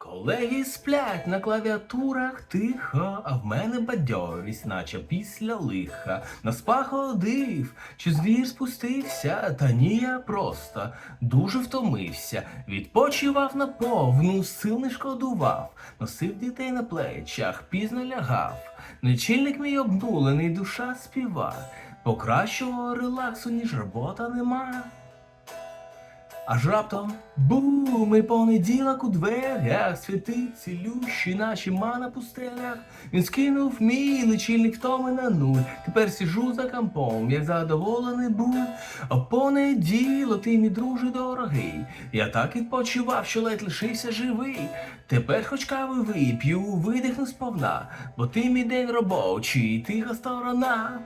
Колеги сплять на клавіатурах тихо, а в мене бадьорість, наче після лиха. На спа ходив, чи звір спустився, та ні, я просто дуже втомився. Відпочивав наповну, сил не шкодував, носив дітей на плечах, пізно лягав. Лічильник мій обнулений, душа співа. Покращого релаксу, ніж робота нема. Аж раптом бум, і понеділок у дверях світить цілющий наші мана пустелях. Він скинув мій лічильник втоми на нуль. Тепер сижу за компом, як задоволений був. А понеділок ти, мій друже дорогий. Я так відпочивав, що ледь лишився живий. Тепер хоч кави вип'ю, видихну сповна, бо ти мій день робочий, тиха сторона.